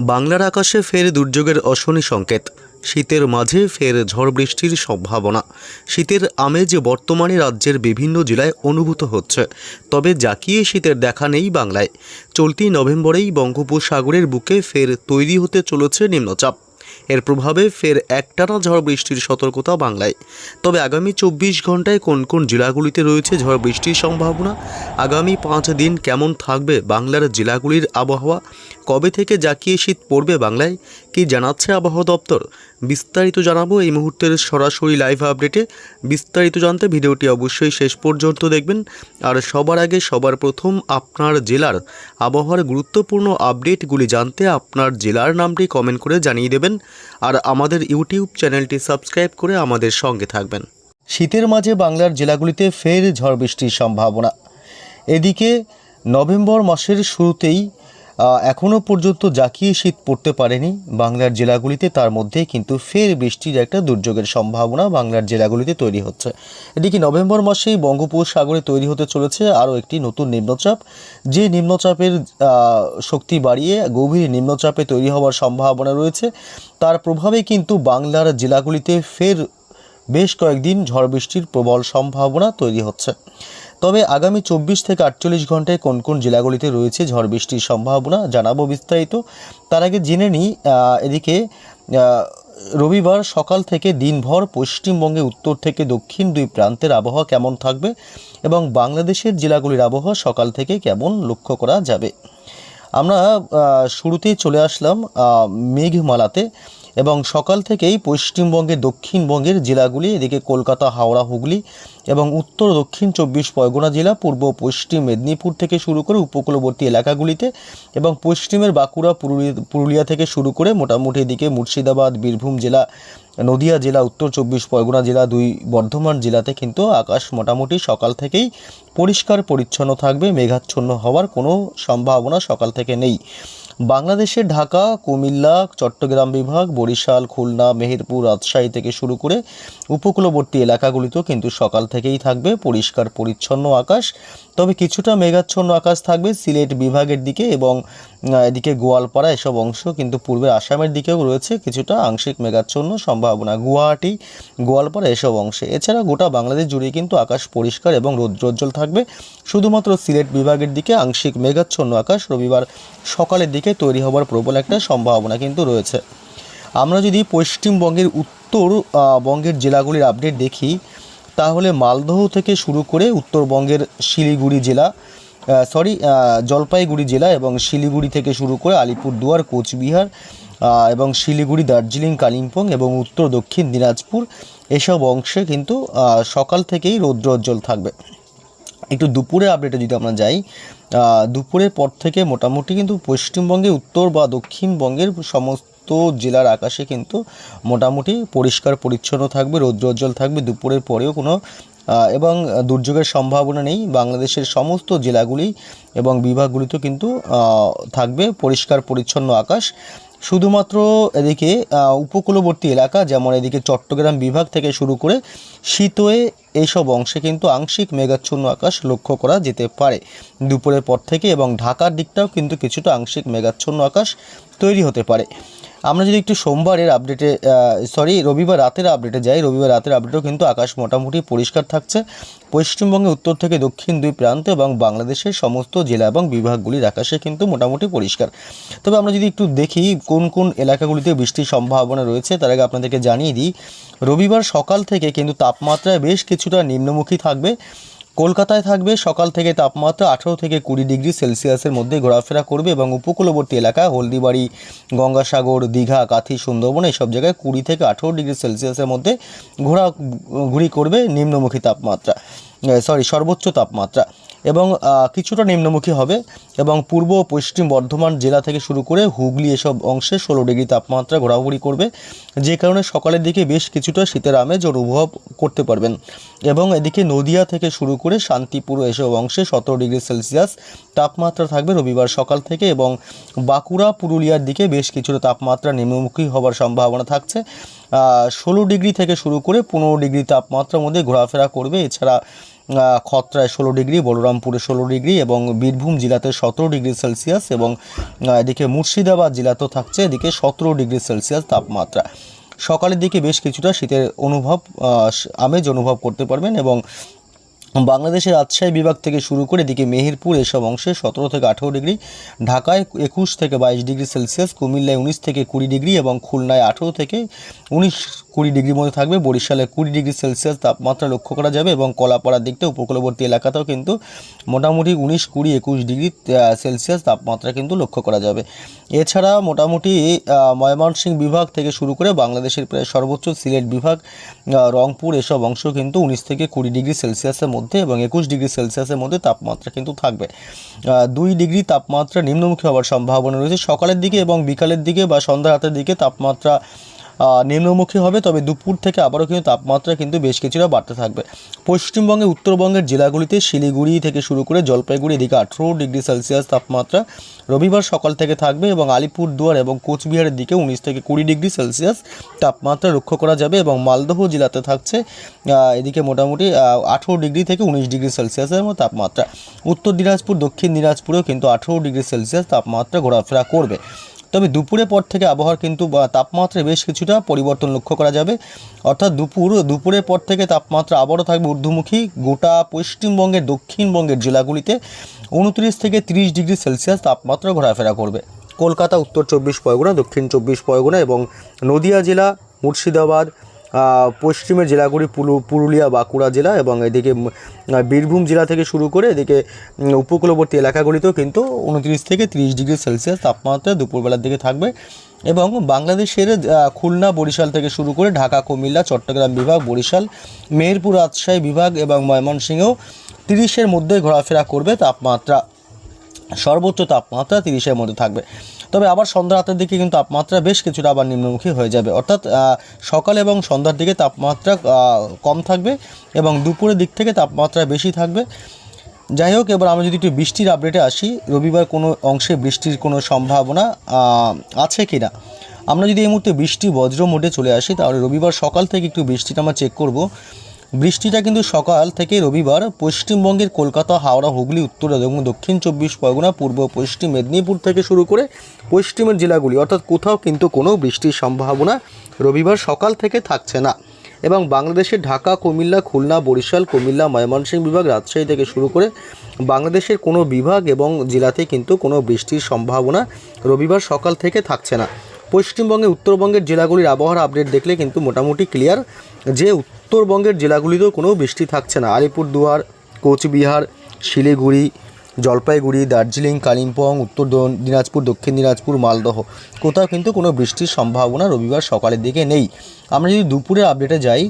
বাংলার আকাশে ফের দুর্যোগের অশনি সংকেত। শীতের মাঝে ফের ঝড় বৃষ্টির সম্ভাবনা। শীতের আমেজ বর্তমানে রাজ্যের বিভিন্ন জেলায় অনুভূত হচ্ছে। তবে জাকিয়ে শীতের দেখা নেই বাংলায়। চলতি নভেম্বরেই বঙ্গোপসাগরের বুকে ফের তৈরি হতে চলেছে নিম্নচাপ। এর প্রভাবে ফের একটানা ঝড় বৃষ্টির সতর্কতা বাংলায়। তবে আগামী চব্বিশ ঘন্টায় কোন কোন জেলাগুলিতে রয়েছে ঝড় বৃষ্টির সম্ভাবনা? আগামী পাঁচ দিন কেমন থাকবে বাংলার জেলাগুলির আবহাওয়া? কবে থেকে জাকিয়ে শীত পড়বে বাংলায়? কি জানাচ্ছে আবহাওয়া দপ্তর? বিস্তারিত জানাব এই মুহূর্তের সরাসরি লাইভ আপডেটে বিস্তারিত জানতে ভিডিওটি অবশ্যই শেষ পর্যন্ত দেখবেন। আর সবার আগে, সবার প্রথম আপনার জেলার আবহাওয়ার গুরুত্বপূর্ণ আপডেটগুলি জানতে আপনার জেলার নামটি কমেন্ট করে জানিয়ে দেবেন। আর আমাদের ইউটিউব চ্যানেলটি সাবস্ক্রাইব করে আমাদের সঙ্গে থাকবেন। শীতের মাঝে বাংলার জেলাগুলিতে ফের ঝড় বৃষ্টির সম্ভাবনা। এদিকে নভেম্বর মাসের শুরুতেই এখনও পর্যন্ত জাকিয়ে শীত পড়তে পারেনি, বাংলার জেলাগুলিতে তার মধ্যে কিন্তু ফের বৃষ্টির একটা দুর্যোগের সম্ভাবনা বাংলার জেলাগুলিতে তৈরি হচ্ছে। এদিকে নভেম্বর মাসেই বঙ্গোপসাগরে তৈরি হতে চলেছে আরও একটি নতুন নিম্নচাপ। যে নিম্নচাপের শক্তি বাড়িয়ে গভীর নিম্নচাপে তৈরি হওয়ার সম্ভাবনা রয়েছে, তার প্রভাবে কিন্তু বাংলার জেলাগুলিতে ফের বেশ কয়েকদিন ঝড় বৃষ্টির প্রবল সম্ভাবনা তৈরি হচ্ছে। তবে আগামী চব্বিশ থেকে আটচল্লিশ ঘন্টায় কোন কোন জেলাগুলিতে রয়েছে ঝড় বৃষ্টির সম্ভাবনা জানাব বিস্তারিত। তার আগে জেনে নিই এদিকে রবিবার সকাল থেকে দিনভর পশ্চিমবঙ্গে উত্তর থেকে দক্ষিণ দুই প্রান্তের আবহাওয়া কেমন থাকবে এবং বাংলাদেশের জেলাগুলির আবহাওয়া সকাল থেকে কেমন লক্ষ্য করা যাবে? আমরা শুরুতেই চলে আসলাম মেঘমালাতে। এবং সকাল থেকেই পশ্চিমবঙ্গে দক্ষিণবঙ্গের জেলাগুলি, এদিকে কলকাতা, হাওড়া, হুগলি এবং উত্তর, দক্ষিণ চব্বিশ পরগনা জেলা, পূর্ব, পশ্চিম মেদিনীপুর থেকে শুরু করে উপকূলবর্তী এলাকাগুলিতে এবং পশ্চিমের বাঁকুড়া পুরুলিয়া থেকে শুরু করে মোটামুটি এদিকে মুর্শিদাবাদ, বীরভূম জেলা, নদিয়া জেলা, উত্তর চব্বিশ পরগনা জেলা, দুই বর্ধমান জেলাতে কিন্তু আকাশ মোটামুটি সকাল থেকেই পরিষ্কার পরিচ্ছন্ন থাকবে, মেঘাচ্ছন্ন হওয়ার কোনো সম্ভাবনা সকাল থেকে নেই। বাংলাদেশের ঢাকা কুমিল্লা চট্টগ্রাম বিভাগ বরিশাল খুলনা মেহেরপুর রাজশাহী থেকে শুরু করে উপকূলবর্তী এলাকাগুলিতেও কিন্তু সকাল থেকেই থাকবে পরিষ্কার পরিচ্ছন্ন আকাশ। তবে কিছুটা মেঘাচ্ছন্ন আকাশ থাকবে সিলেট বিভাগের দিকে এবং এদিকে গোয়ালপাড়া এসব অংশ কিন্তু পূর্বে আসামের দিকেও রয়েছে কিছুটা আংশিক মেঘাচ্ছন্ন সম্ভাবনা। গুয়াহাটি, গোয়ালপাড়া এসব অংশে। এছাড়া গোটা বাংলাদেশ জুড়ে কিন্তু আকাশ পরিষ্কার এবং রৌদ্রোজ্জ্বল থাকবে। শুধুমাত্র সিলেট বিভাগের দিকে আংশিক মেঘাচ্ছন্ন আকাশ। রবিবার সকালের দিকে তৈরি হওয়ার প্রবল একটা সম্ভাবনা কিন্তু রয়েছে। আমরা যদি পশ্চিমবঙ্গের উত্তর বঙ্গের জেলাগুলির আপডেট দেখি, তাহলে মালদহ থেকে শুরু করে উত্তরবঙ্গের শিলিগুড়ি জেলা সরি জলপাইগুড়ি জেলা এবং শিলিগুড়ি থেকে শুরু করে আলিপুরদুয়ার, কোচবিহার এবং শিলিগুড়ি, দার্জিলিং, কালিম্পং এবং উত্তর দক্ষিণ দিনাজপুর এসব অংশে কিন্তু সকাল থেকেই রৌদ্রোজ্জ্বল থাকবে। একটু দুপুরে আপডেটে যদি আমরা যাই দুপুরের পর থেকে মোটামুটি কিন্তু পশ্চিমবঙ্গে উত্তর বা দক্ষিণবঙ্গের সমস্ত জেলার আকাশে কিন্তু মোটামুটি পরিষ্কার, পরিচ্ছন্ন থাকবে, রৌদ্রোজ্জ্বল থাকবে। দুপুরের পরেও কোনো এবং দুর্যোগের সম্ভাবনা নেই। বাংলাদেশের সমস্ত জেলাগুলি এবং বিভাগগুলিতেও কিন্তু থাকবে পরিষ্কার, পরিচ্ছন্ন আকাশ। শুধুমাত্র এদিকে উপকূলবর্তী এলাকা, যেমন এদিকে চট্টগ্রাম বিভাগ থেকে শুরু করে শীতয়ে এইসব অংশে কিন্তু আংশিক মেঘাচ্ছন্ন আকাশ লক্ষ্য করা যেতে পারে। দুপুরের পর থেকে এবং ঢাকার দিকটাও কিন্তু কিছুটা আংশিক মেঘাচ্ছন্ন আকাশ তৈরি হতে পারে। আমরা যদি একটু সোমবারের আপডেটে সরি রবিবার রাতের আপডেটে যাই, রবিবার রাতের আপডেটেও কিন্তু আকাশ মোটামুটি পরিষ্কার থাকছে। পশ্চিমবঙ্গে, উত্তর থেকে দক্ষিণ দুই প্রান্ত এবং বাংলাদেশের সমস্ত জেলা এবং বিভাগগুলির আকাশে কিন্তু মোটামুটি পরিষ্কার। তবে আমরা যদি একটু দেখি কোন কোন এলাকাগুলিতে বৃষ্টির সম্ভাবনা রয়েছে, তার আগে আপনাদেরকে জানিয়ে দিই, রবিবার সকাল থেকে কিন্তু তাপমাত্রায় বেশ কিছুটা নিম্নমুখী থাকবে। কলকাতায় থাকবে, সকাল থেকে তাপমাত্রা আঠারো থেকে কুড়ি ডিগ্রি সেলসিয়াসের মধ্যে ঘোরাফেরা করবে এবং উপকূলবর্তী এলাকা হলদিবাড়ি, গঙ্গাসাগর, দীঘা, কাথি, সুন্দরবন এইসব জায়গায় কুড়ি থেকে আঠেরো ডিগ্রি সেলসিয়াসের মধ্যে ঘোরা, ঘুরি করবে নিম্নমুখী তাপমাত্রা সরি সর্বোচ্চ তাপমাত্রা। এবং কিছুটা নিম্নমুখী হবে এবং পূর্ব পশ্চিম বর্ধমান জেলা থেকে শুরু করে হুগলি এসব অংশে ষোলো ডিগ্রি তাপমাত্রা ঘোরাঘুরি করবে। যে কারণে সকালের দিকে বেশ কিছুটা শীতের আমেজ অনুভব করতে পারবেন। এবং এদিকে নদিয়া থেকে শুরু করে শান্তিপুর এসব অংশে সতেরো ডিগ্রি সেলসিয়াস তাপমাত্রা থাকবে রবিবার সকাল থেকে এবং বাঁকুড়া, পুরুলিয়ার দিকে বেশ কিছুটা তাপমাত্রা নিম্নমুখী হওয়ার সম্ভাবনা থাকছে। ষোলো ডিগ্রি থেকে শুরু করে পনেরো ডিগ্রি তাপমাত্রার মধ্যে ঘোরাফেরা করবে। এছাড়া খত্রায় ষোলো ডিগ্রি, বলরামপুরে ষোলো ডিগ্রি এবং বীরভূম জেলাতে সতেরো ডিগ্রি সেলসিয়াস এবং এদিকে মুর্শিদাবাদ জেলাতেও থাকছে, এদিকে সতেরো ডিগ্রি সেলসিয়াস তাপমাত্রা। সকালের দিকে বেশ কিছুটা শীতের অনুভব আমেজ অনুভব করতে পারবেন এবং বাংলাদেশের রাজশাহী বিভাগ থেকে শুরু করে এদিকে মেহেরপুর এসব অংশে সতেরো থেকে আঠেরো ডিগ্রি, ঢাকায় একুশ থেকে বাইশ ডিগ্রি সেলসিয়াস, কুমিল্লায় উনিশ থেকে কুড়ি ডিগ্রি এবং খুলনায় আঠেরো থেকে উনিশ কুড়ি ডিগ্রির মধ্যে থাকবে। বরিশালে কুড়ি ডিগ্রি সেলসিয়াস তাপমাত্রা লক্ষ্য করা যাবে এবং কলাপাড়ার দিকটা উপকূলবর্তী এলাকাতেও কিন্তু মোটামুটি উনিশ, কুড়ি, একুশ ডিগ্রি সেলসিয়াস তাপমাত্রা কিন্তু লক্ষ্য করা যাবে। এছাড়া মোটামুটি ময়মনসিংহ বিভাগ থেকে শুরু করে বাংলাদেশের প্রায় সর্বোচ্চ সিলেট বিভাগ রংপুর এসব অংশ কিন্তু উনিশ থেকে কুড়ি ডিগ্রি সেলসিয়াসের মধ্যে এবং একুশ ডিগ্রি সেলসিয়াসের মধ্যে তাপমাত্রা কিন্তু থাকবে। দুই ডিগ্রি তাপমাত্রা নিম্নমুখী হওয়ার সম্ভাবনা রয়েছে। সকালের দিকে এবং বিকালের দিকে বা সন্ধ্যা রাতের দিকে তাপমাত্রা নিম্নমুখী হবে, তবে দুপুর থেকে আবারও কিন্তু তাপমাত্রা কিন্তু বেশ কিছুটা বাড়তে থাকবে। পশ্চিমবঙ্গে, উত্তরবঙ্গের জেলাগুলিতে শিলিগুড়ি থেকে শুরু করে জলপাইগুড়ি এদিকে আঠেরো ডিগ্রি সেলসিয়াস তাপমাত্রা রবিবার সকাল থেকে থাকবে এবং আলিপুরদুয়ার এবং কোচবিহারের দিকে উনিশ থেকে কুড়ি ডিগ্রি সেলসিয়াস তাপমাত্রা লক্ষ্য করা যাবে এবং মালদহ জেলাতে থাকছে এদিকে মোটামুটি আঠেরো ডিগ্রি থেকে উনিশ ডিগ্রি সেলসিয়াসের মতো তাপমাত্রা। উত্তর দিনাজপুর, দক্ষিণ দিনাজপুরেও কিন্তু আঠেরো ডিগ্রি সেলসিয়াস তাপমাত্রা ঘোরাফেরা করবে। তবে দুপুরের পর থেকে আবহাওয়ার কিন্তু তাপমাত্রায় বেশ কিছুটা পরিবর্তন লক্ষ্য করা যাবে। অর্থাৎ দুপুর, দুপুরের পর থেকে তাপমাত্রা আবারও থাকবে ঊর্ধ্বমুখী। গোটা পশ্চিমবঙ্গের, দক্ষিণবঙ্গের জেলাগুলিতে উনত্রিশ থেকে তিরিশ ডিগ্রি সেলসিয়াস তাপমাত্রা ঘোরাফেরা করবে। কলকাতা, উত্তর চব্বিশ পরগনা, দক্ষিণ চব্বিশ পরগনা এবং নদিয়া জেলা, মুর্শিদাবাদ পশ্চিমের জেলাগুলি পুরুলিয়া, বাঁকুড়া জেলা এবং এদিকে বীরভূম জেলা থেকে শুরু করে এদিকে উপকূলবর্তী এলাকাগুলিতেও কিন্তু উনত্রিশ থেকে তিরিশ ডিগ্রি সেলসিয়াস তাপমাত্রা দুপুরবেলার দিকে থাকবে এবং বাংলাদেশের খুলনা, বরিশাল থেকে শুরু করে ঢাকা, কুমিল্লা, চট্টগ্রাম বিভাগ, বরিশাল, মেহেরপুর, রাজশাহী বিভাগ এবং ময়মনসিংহেও তিরিশের মধ্যে ঘোরাফেরা করবে তাপমাত্রা। সর্বোচ্চ তাপমাত্রা তিরিশের মধ্যে থাকবে। তবে আবার সন্ধ্যা রাতের দিকে কিন্তু তাপমাত্রা বেশ কিছুটা আবার নিম্নমুখী হয়ে যাবে। অর্থাৎ সকাল এবং সন্ধ্যার দিকে তাপমাত্রা কম থাকবে এবং দুপুরের দিক থেকে তাপমাত্রা বেশি থাকবে। যাই হোক, এবার আমরা যদি একটু বৃষ্টির আপডেটে আসি, রবিবার কোনো অংশে বৃষ্টির কোনো সম্ভাবনা আছে কি না আমরা যদি এই মুহূর্তে বৃষ্টি বজ্র মোডে চলে আসি, তাহলে রবিবার সকাল থেকে একটু বৃষ্টিটা আমরা চেক করব। বৃষ্টিটা কিন্তু সকাল থেকে রবিবার পশ্চিমবঙ্গের কলকাতা, হাওড়া, হুগলি, উত্তর এবং দক্ষিণ চব্বিশ পরগনা, পূর্ব, পশ্চিম মেদিনীপুর থেকে শুরু করে পশ্চিমের জেলাগুলি, অর্থাৎ কোথাও কিন্তু কোনো বৃষ্টির সম্ভাবনা রবিবার সকাল থেকে থাকছে না। এবং বাংলাদেশের ঢাকা, কুমিল্লা, খুলনা, বরিশাল, কুমিল্লা, ময়মনসিংহ বিভাগ, রাজশাহী থেকে শুরু করে বাংলাদেশের কোনো বিভাগ এবং জেলাতে কিন্তু কোনো বৃষ্টির সম্ভাবনা রবিবার সকাল থেকে থাকছে না। পশ্চিমবঙ্গে, উত্তরবঙ্গের জেলাগুলির আবহাওয়ার আপডেট দেখলে কিন্তু মোটামুটি ক্লিয়ার যে উত্তরবঙ্গের জেলাগুলিতেও কোনো বৃষ্টি থাকছে না। আলিপুরদুয়ার, কোচবিহার, শিলিগুড়ি, জলপাইগুড়ি, দার্জিলিং, কালিম্পং, উত্তর দিনাজপুর, দক্ষিণ দিনাজপুর, মালদহ। কোথাও কিন্তু কোনো বৃষ্টির সম্ভাবনা রবিবার সকালের দিকে নেই। আমরা যদি দুপুরের আপডেটে যাই,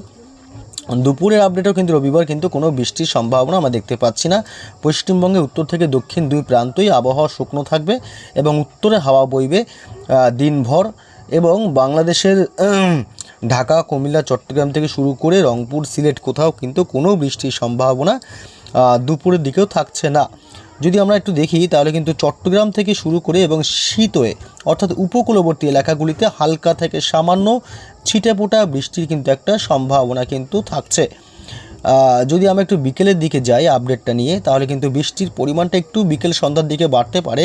দুপুরের আপডেটেও কিন্তু রবিবার কিন্তু কোনো বৃষ্টির সম্ভাবনা আমরা দেখতে পাচ্ছি না। পশ্চিমবঙ্গে উত্তর থেকে দক্ষিণ দুই প্রান্তই আবহাওয়া শুকনো থাকবে এবং উত্তরে হাওয়া বইবে দিনভর এবং বাংলাদেশের ঢাকা, কুমিল্লা, চট্টগ্রাম থেকে শুরু করে রংপুর, সিলেট কোথাও কিন্তু কোনো বৃষ্টির সম্ভাবনা দুপুরের দিকেও থাকছে না। যদি আমরা একটু দেখি, তাহলে কিন্তু চট্টগ্রাম থেকে শুরু করে এবং শীতয়ে অর্থাৎ উপকূলবর্তী এলাকাগুলিতে হালকা থেকে সামান্য ছিটেপোটা বৃষ্টির কিন্তু একটা সম্ভাবনা কিন্তু থাকছে। যদি আমরা একটু বিকেলের দিকে যাই আপডেটটা নিয়ে, তাহলে কিন্তু বৃষ্টির পরিমাণটা একটু বিকেল সন্ধ্যার দিকে বাড়তে পারে।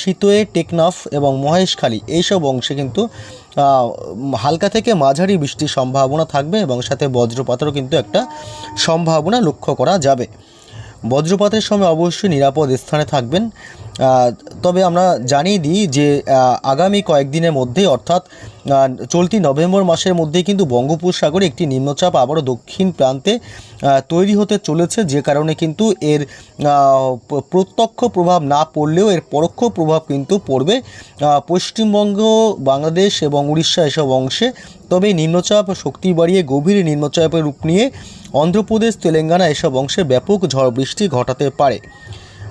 শীতয়ে টেকনাফ এবং মহেশখালী, এইসব অংশে কিন্তু হালকা থেকে মাঝারি বৃষ্টির সম্ভাবনা থাকবে এবং সাথে বজ্রপাতেরও কিন্তু একটা সম্ভাবনা লক্ষ্য করা যাবে। বজ্রপাতের সময় অবশ্যই নিরাপদ স্থানে থাকবেন। তবে আমরা জানিয়ে দিই যে আগামী কয়েকদিনের মধ্যে অর্থাৎ চলতি নভেম্বর মাসের মধ্যেই কিন্তু বঙ্গোপসাগরে একটি নিম্নচাপ আবারও দক্ষিণ প্রান্তে তৈরি হতে চলেছে। যে কারণে কিন্তু এর প্রত্যক্ষ প্রভাব না পড়লেও এর পরোক্ষ প্রভাব কিন্তু পড়বে পশ্চিমবঙ্গ, বাংলাদেশ এবং উড়িষ্যা এসব অংশে। তবে নিম্নচাপ শক্তি বাড়িয়ে গভীর নিম্নচাপের রূপ নিয়ে অন্ধ্রপ্রদেশ, তেলেঙ্গানা এসব অংশে ব্যাপক ঝড় বৃষ্টি ঘটাতে পারে।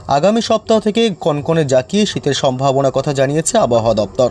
আগামী সপ্তাহ থেকে কনকনে জাকিয়ে শীতের সম্ভাবনার কথা জানিয়েছে আবহাওয়া দপ্তর।